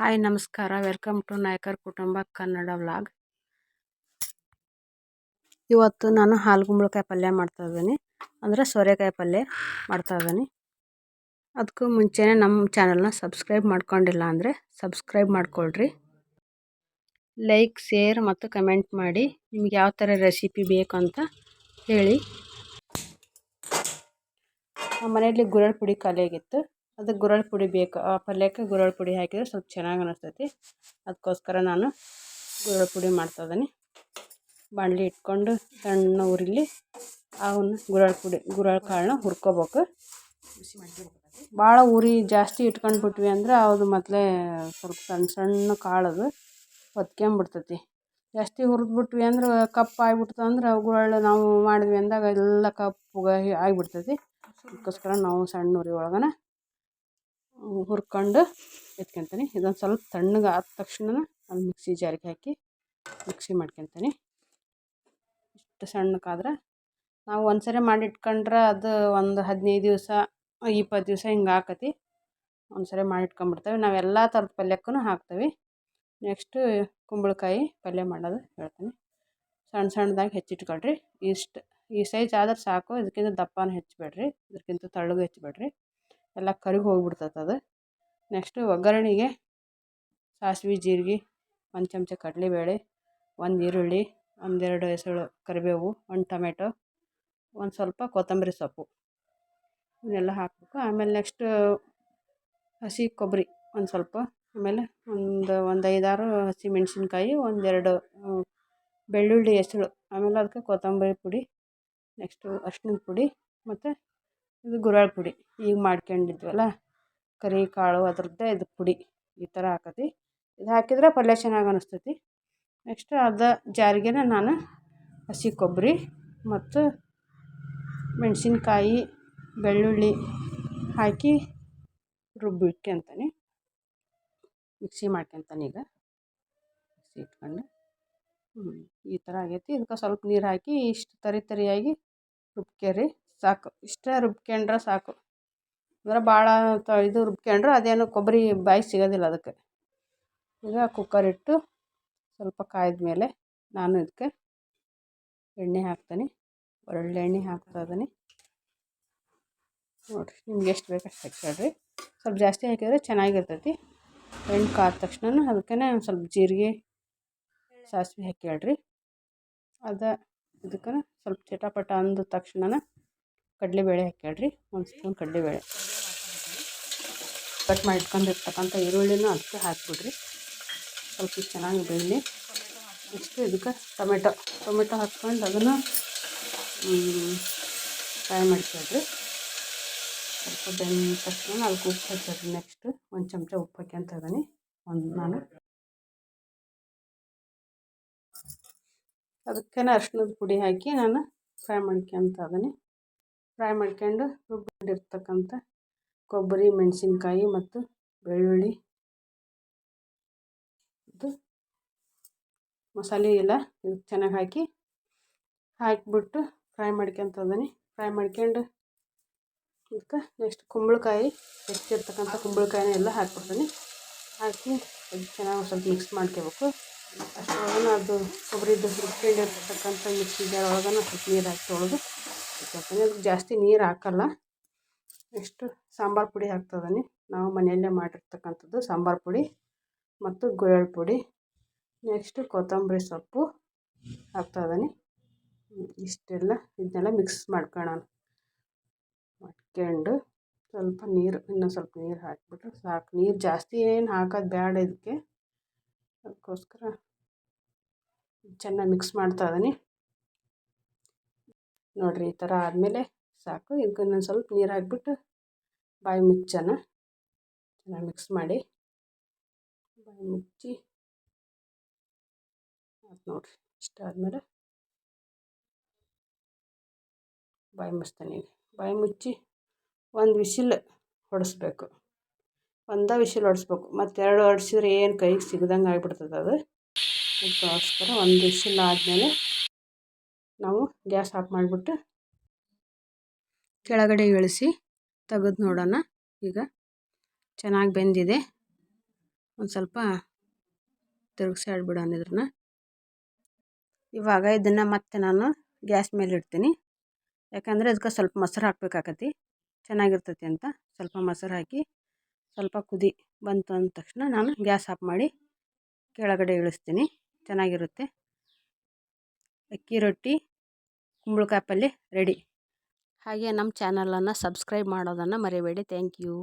Hi, ನಮಸ್ಕಾರ. Welcome to Nayakar ಕುಟುಂಬ Kannada vlog. ಇವತ್ತು ನಾನು ಹಾಲು ಗುಂಬಳಕಾಯಿ ಪಲ್ಯ ಮಾಡ್ತಾ ಇದ್ದೀನಿ. ಅಂದರೆ ಸೋರೆಕಾಯಿ ಪಲ್ಯ ಮಾಡ್ತಾ ಇದ್ದೀನಿ. ಅದಕ್ಕೂ ಮುಂಚೆನೇ ನಮ್ಮ ಚಾನಲ್ನ ಸಬ್ಸ್ಕ್ರೈಬ್ ಮಾಡ್ಕೊಂಡಿಲ್ಲ ಅಂದರೆ ಸಬ್ಸ್ಕ್ರೈಬ್ ಮಾಡಿಕೊಳ್ರಿ. ಲೈಕ್, ಶೇರ್ ಮತ್ತು ಕಮೆಂಟ್ ಮಾಡಿ ನಿಮ್ಗೆ ಯಾವ ಥರ ರೆಸಿಪಿ ಬೇಕು ಅಂತ ಹೇಳಿ. ನಮ್ಮ ಮನೆಯಲ್ಲಿ ಗುರಳ್ ಪುಡಿ ಖಾಲಿಯಾಗಿತ್ತು ಅದಕ್ಕೆ ಗುರಳ್ ಪುಡಿ ಬೇಕು. ಆ ಪಲ್ಯಕ್ಕೆ ಗುರಳ್ ಪುಡಿ ಹಾಕಿದರೆ ಸ್ವಲ್ಪ ಚೆನ್ನಾಗಿ ಅನಿಸ್ತೈತಿ. ಅದಕ್ಕೋಸ್ಕರ ನಾನು ಗುರಳ್ ಪುಡಿ ಮಾಡ್ತಾಯಿದ್ದೀನಿ ಬಾಣಲಿ ಇಟ್ಕೊಂಡು ಸಣ್ಣ ಉರಿಲಿ ಅವನ್ನ ಗುರಳ್ ಪುಡಿ ಗುರಳ್ ಕಾಳನ್ನ ಹುರ್ಕೋಬೇಕು. ಭಾಳ ಉರಿ ಜಾಸ್ತಿ ಇಟ್ಕೊಂಡು ಬಿಟ್ವಿ ಅಂದ್ರೆ ಅದು ಮೊದಲೇ ಸ್ವಲ್ಪ ಸಣ್ಣ ಸಣ್ಣ ಕಾಳದು ಹೊತ್ಕೊಂಬಿಡ್ತೈತಿ. ಜಾಸ್ತಿ ಹುರಿದ್ಬಿಟ್ವಿ ಅಂದ್ರೆ ಕಪ್ಪು ಆಗಿಬಿಡ್ತದೆ ಅಂದ್ರೆ ನಾವು ಮಾಡಿದ್ವಿ ಅಂದಾಗ ಎಲ್ಲ ಕಪ್ಪು ಆಗಿಬಿಡ್ತೈತಿ. ಅದಕ್ಕೋಸ್ಕರ ನಾವು ಸಣ್ಣ ಉರಿ ಒಳಗನೆ ಹುರ್ಕೊಂಡು ಎತ್ಕೊತೀನಿ. ಇದೊಂದು ಸ್ವಲ್ಪ ತಣ್ಣಗೆ ಆದ ತಕ್ಷಣ ಅದು ಮಿಕ್ಸಿ ಜಾರಿಗೆ ಹಾಕಿ ಮಿಕ್ಸಿ ಮಾಡ್ಕೊತೀನಿ. ಇಷ್ಟು ಸಣ್ಣಕ್ಕಾದ್ರೆ ನಾವು ಒಂದು ಸರಿ ಮಾಡಿ ಇಟ್ಕೊಂಡ್ರೆ ಅದು ಒಂದು ಹದಿನೈದು ದಿವಸ, ಇಪ್ಪತ್ತು ದಿವಸ ಹಿಂಗೆ ಹಾಕತಿ ಒಂದು ಸರಿ ಮಾಡಿ ನಾವು ಎಲ್ಲ ಥರದ ಪಲ್ಯಕ್ಕೂ ಹಾಕ್ತೇವೆ. ನೆಕ್ಸ್ಟು ಕುಂಬಳಕಾಯಿ ಪಲ್ಯ ಮಾಡೋದು ಹೇಳ್ತೀನಿ. ಸಣ್ಣ ಸಣ್ಣದಾಗಿ ಹೆಚ್ಚಿಟ್ಕೊಳ್ರಿ. ಇಷ್ಟು ಈ ಸೈಜ್ ಆದ್ರೆ ಸಾಕು. ಇದಕ್ಕಿಂತ ದಪ್ಪನೂ ಹೆಚ್ಚಬೇಡ್ರಿ ಇದಕ್ಕಿಂತ ತೆಳ್ಳಗೆ ಹೆಚ್ಚಬೇಡ್ರಿ ಎಲ್ಲ ಕರಗಿ ಹೋಗ್ಬಿಡ್ತೈತೆ ಅದು. ನೆಕ್ಸ್ಟು ಒಗ್ಗರಣೆಗೆ ಸಾಸಿವೆ, ಜೀರಿಗೆ, ಒಂದು ಚಮಚ ಕಡಲೆಬೇಳೆ, ಒಂದು ಈರುಳ್ಳಿ ಒಂದೆರಡು ಎಸಳು ಕರಿಬೇವು, ಒಂದು ಟೊಮೆಟೊ, ಒಂದು ಸ್ವಲ್ಪ ಕೊತ್ತಂಬರಿ ಸೊಪ್ಪು. ಇವನ್ನೆಲ್ಲ ಹಾಕಬೇಕು. ಆಮೇಲೆ ನೆಕ್ಸ್ಟು ಹಸಿ ಕೊಬ್ಬರಿ ಒಂದು ಸ್ವಲ್ಪ. ಆಮೇಲೆ ಒಂದು ಒಂದು ಐದಾರು ಹಸಿಮೆಣ್ಸಿನ್ಕಾಯಿ ಒಂದೆರಡು ಬೆಳ್ಳುಳ್ಳಿ ಹೆಸಳು. ಆಮೇಲೆ ಅದಕ್ಕೆ ಕೊತ್ತಂಬರಿ ಪುಡಿ ನೆಕ್ಸ್ಟು ಅರ್ಶಿಣದ ಪುಡಿ ಮತ್ತು ಇದು ಗುರಾಳ್ ಪುಡಿ. ಈಗ ಮಾಡ್ಕೊಂಡಿದ್ವಲ್ಲ, ಕರಿ, ಕಾಳು ಅದ್ರದ್ದೇ ಇದು ಪುಡಿ ಈ ಥರ ಹಾಕತಿ. ಇದು ಹಾಕಿದ್ರೆ ಪಲ್ಯ ಚೆನ್ನಾಗಿ ಅನಿಸ್ತೈತಿ. ನೆಕ್ಸ್ಟ್ ಅದು ಜಾರಿಗೆ ನಾನು ಹಸಿ ಕೊಬ್ಬರಿ ಮತ್ತು ಮೆಣಸಿನ್ಕಾಯಿ, ಬೆಳ್ಳುಳ್ಳಿ ಹಾಕಿ ರುಬ್ಬಿಟ್ಕೊತೀನಿ ಮಿಕ್ಸಿ ಮಾಡ್ಕೊಂತಾನೆ ಈಗ. ಮಿಕ್ಸಿ ಇಟ್ಕೊಂಡು. ಹ್ಞೂ ಈ ಥರ ಆಗೈತಿ. ಇದಕ್ಕೆ ಸ್ವಲ್ಪ ನೀರು ಹಾಕಿ ಇಷ್ಟು ತರಿ ತರಿಯಾಗಿ ರುಬ್ಕೊರಿ ಸಾಕು. ಇಷ್ಟೇ ರುಬ್ಕೊಂಡ್ರೆ ಸಾಕು. ಅಂದರೆ ಭಾಳ ತ ಇದು ರುಬ್ಕೊಂಡ್ರೆ ಅದೇನು ಕೊಬ್ಬರಿ ಬಾಯಿಗೆ ಸಿಗೋದಿಲ್ಲ ಅದಕ್ಕೆ. ಈಗ ಕುಕ್ಕರ್ ಇಟ್ಟು ಸ್ವಲ್ಪ ಕಾಯ್ದ ಮೇಲೆ ನಾನು ಇದಕ್ಕೆ ಎಣ್ಣೆ ಹಾಕ್ತೀನಿ. ಒಳ್ಳೆ ಎಣ್ಣೆ ಹಾಕ್ತಾ ಇದ್ದೀನಿ. ನೋಡಿರಿ, ನಿಮ್ಗೆ ಎಷ್ಟು ಬೇಕು ಅಷ್ಟು ಹಾಕ್ಕೊಳ್ರಿ ಸ್ವಲ್ಪ ಜಾಸ್ತಿ ಹಾಕಿದರೆ ಚೆನ್ನಾಗಿರ್ತೈತಿ. ಎಣ್ಣೆ ಕಾದ ತಕ್ಷಣ ಅದಕ್ಕೆ ಒಂದು ಸ್ವಲ್ಪ ಜೀರಿಗೆ, ಸಾಸಿವೆ ಹಾಕ್ಕೊಳ್ರಿ ಅದು ಇದಕ್ಕೆ ಸ್ವಲ್ಪ ಚಟಪಟ ಅಂದ ತಕ್ಷಣ ಕಡಲೆಬೇಳೆ ಹಾಕ್ಯಾಳ್ರಿ, ಒಂದು ಸ್ಪೂನ್ ಕಡಲೆಬೇಳೆ. ಕಟ್ ಮಾಡಿ ಇಟ್ಕೊಂಡಿರ್ತಕ್ಕಂಥ ಈರುಳ್ಳಿನೂ ಅದಕ್ಕೆ ಹಾಕಿಬಿಡ್ರಿ. ಸ್ವಲ್ಪ ಚೆನ್ನಾಗಿ ಬೆಳ್ಳಿ. ನೆಕ್ಸ್ಟ್ ಇದಕ್ಕೆ ಟೊಮೆಟೊ. ಟೊಮೆಟೊ ಹಾಕ್ಕೊಂಡು ಅದನ್ನು ಫ್ರೈ ಮಾಡ್ಕೊಳ್ರಿ ಸ್ವಲ್ಪ ಬೆಂದ ತಕ್ಷಣ ಅದಕ್ಕೆ ಉಪ್ಪು ಹಾಕ್ಕೊಳ್ರಿ ನೆಕ್ಸ್ಟ್. ಒಂದು ಚಮಚ ಉಪ್ಪು ಹಾಕ್ಯಂತ ಇದ್ದೀನಿ ಒಂದು ನಾನು. ಅದಕ್ಕೆ ಅರ್ಶಿನದ ಪುಡಿ ಹಾಕಿ ನಾನು ಫ್ರೈ ಮಾಡ್ಕೊಂತ ಇದ್ದೀನಿ ಫ್ರೈ ಮಾಡ್ಕೊಂಡು ರುಬ್ಬಿಟ್ಟಿರ್ತಕ್ಕಂಥ ಕೊಬ್ಬರಿ, ಮೆಣಸಿನ್ಕಾಯಿ ಮತ್ತು ಬೆಳ್ಳುಳ್ಳಿ. ಇದು ಮಸಾಲೆ ಎಲ್ಲ ಚೆನ್ನಾಗಿ ಹಾಕಿ ಹಾಕಿಬಿಟ್ಟು ಫ್ರೈ ಮಾಡ್ಕೊತ ಇದ್ದೀನಿ. ಫ್ರೈ ಮಾಡ್ಕೊಂಡು ಇದಕ್ಕೆ ನೆಕ್ಸ್ಟ್ ಕುಂಬಳಕಾಯಿ ಹೆಚ್ಚಿರ್ತಕ್ಕಂಥ ಕುಂಬಳಕಾಯಿನ ಎಲ್ಲ ಹಾಕ್ಬಿಡ್ತೀನಿ. ಹಾಕಿ ಅದು ಚೆನ್ನಾಗಿ ಸ್ವಲ್ಪ ಮಿಕ್ಸ್ ಮಾಡ್ಕೋಬೇಕು. ಅಷ್ಟರೊಳಗೂ ಅದು ಕೊಬ್ಬರಿದು ರುಬ್ಕೊಂಡಿರ್ತಕ್ಕಂಥ ಮಿಕ್ಸಿ ಜಾರ್ ಒಳಗೆ ಸ್ವಲ್ಪ ನೀರು ಹಾಕಿ ತೊಳೆದು ಅದಕ್ಕೆ ಜಾಸ್ತಿ ನೀರು ಹಾಕಲ್ಲ. ನೆಕ್ಸ್ಟು ಸಾಂಬಾರು ಪುಡಿ ಹಾಕ್ತದನಿ. ನಾವು ಮನೆಯಲ್ಲೇ ಮಾಡಿರ್ತಕ್ಕಂಥದ್ದು ಸಾಂಬಾರು ಪುಡಿ ಮತ್ತು ಗುರೆಳ್ ಪುಡಿ. ನೆಕ್ಸ್ಟು ಕೊತ್ತಂಬರಿ ಸೊಪ್ಪು ಹಾಕ್ತಾಯಿದ್ದೀನಿ ಇಷ್ಟೆಲ್ಲ ಇದನ್ನೆಲ್ಲ ಮಿಕ್ಸ್ ಮಾಡ್ಕೊಳ್ಳೋಣ. ಮಾಡ್ಕೊಂಡು ಸ್ವಲ್ಪ ನೀರು ಇನ್ನೂ ಸ್ವಲ್ಪ ನೀರು ಹಾಕಿಬಿಟ್ಟು ಸಾಕು. ನೀರು ಜಾಸ್ತಿ ಏನು ಹಾಕೋದು ಬೇಡ ಇದಕ್ಕೆ. ಅದಕ್ಕೋಸ್ಕರ ಚೆನ್ನಾಗಿ ಮಿಕ್ಸ್ ಮಾಡ್ತಾಯಿದ್ದೀನಿ ನೋಡಿರಿ ಈ ಥರ ಆದಮೇಲೆ ಸಾಕು. ಇದಕ್ಕೆ ಇನ್ನೊಂದು ಸ್ವಲ್ಪ ನೀರು ಹಾಕಿಬಿಟ್ಟು ಬಾಯಿ ಮುಚ್ಚೋಣ. ಚೆನ್ನಾಗಿ ಮಿಕ್ಸ್ ಮಾಡಿ. ಬಾಯಿ ಮುಚ್ಚಿ. ಆಯ್ತು ನೋಡಿರಿ, ಇಷ್ಟ ಆದಮೇಲೆ ಬಾಯಿ ಮುಚ್ತಾನೆ ಈಗ. ಬಾಯಿ ಮುಚ್ಚಿ ಒಂದು ವಿಶಿಲ್ ಹೊಡೆಸ್ಬೇಕು. ಒಂದೇ ವಿಶಿಲ್ ಹೊಡೆಸ್ಬೇಕು. ಮತ್ತೆರಡು ಹೊಡ್ಸಿದ್ರೆ ಏನು ಕೈಗೆ ಸಿಗ್ದಂಗೆ ಆಗಿಬಿಡ್ತದೆ ಅದು. ಅದಕ್ಕೋಸ್ಕರ ಒಂದು ವಿಶಿಲ್ ಆದಮೇಲೆ ನಾವು ಗ್ಯಾಸ್ ಆಫ್ ಮಾಡಿಬಿಟ್ಟು ಕೆಳಗಡೆ ಇಳಿಸಿ ತೆಗೆದು ನೋಡೋಣ. ಈಗ ಚೆನ್ನಾಗಿ ಬೆಂದಿದೆ. ಒಂದು ಸ್ವಲ್ಪ ತಿರುಗಿಸಾಡ್ಬಿಡೋಣ ಇದ್ರನ್ನ. ಇವಾಗ ಇದನ್ನು ಮತ್ತೆ ನಾನು ಗ್ಯಾಸ್ ಮೇಲೆ ಇಡ್ತೀನಿ. ಯಾಕಂದರೆ ಅದಕ್ಕೆ ಸ್ವಲ್ಪ ಮೊಸರು ಹಾಕ್ಬೇಕಾಕತಿ. ಚೆನ್ನಾಗಿರ್ತೈತಿ ಅಂತ ಸ್ವಲ್ಪ ಮೊಸರು ಹಾಕಿ ಸ್ವಲ್ಪ ಕುದಿ ಬಂತು ಅಂದ ತಕ್ಷಣ ನಾನು ಗ್ಯಾಸ್ ಆಫ್ ಮಾಡಿ ಕೆಳಗಡೆ ಇಳಿಸ್ತೀನಿ. ಚೆನ್ನಾಗಿರುತ್ತೆ. ಅಕ್ಕಿ ರೊಟ್ಟಿ ಕುಂಬಳಕಾಯಿ ಪಲ್ಯ ರೆಡಿ. ಹಾಗೆ ನಮ್ಮ ಚಾನಲನ್ನು ಸಬ್ಸ್ಕ್ರೈಬ್ ಮಾಡೋದನ್ನು ಮರಿಬೇಡಿ. Thank you.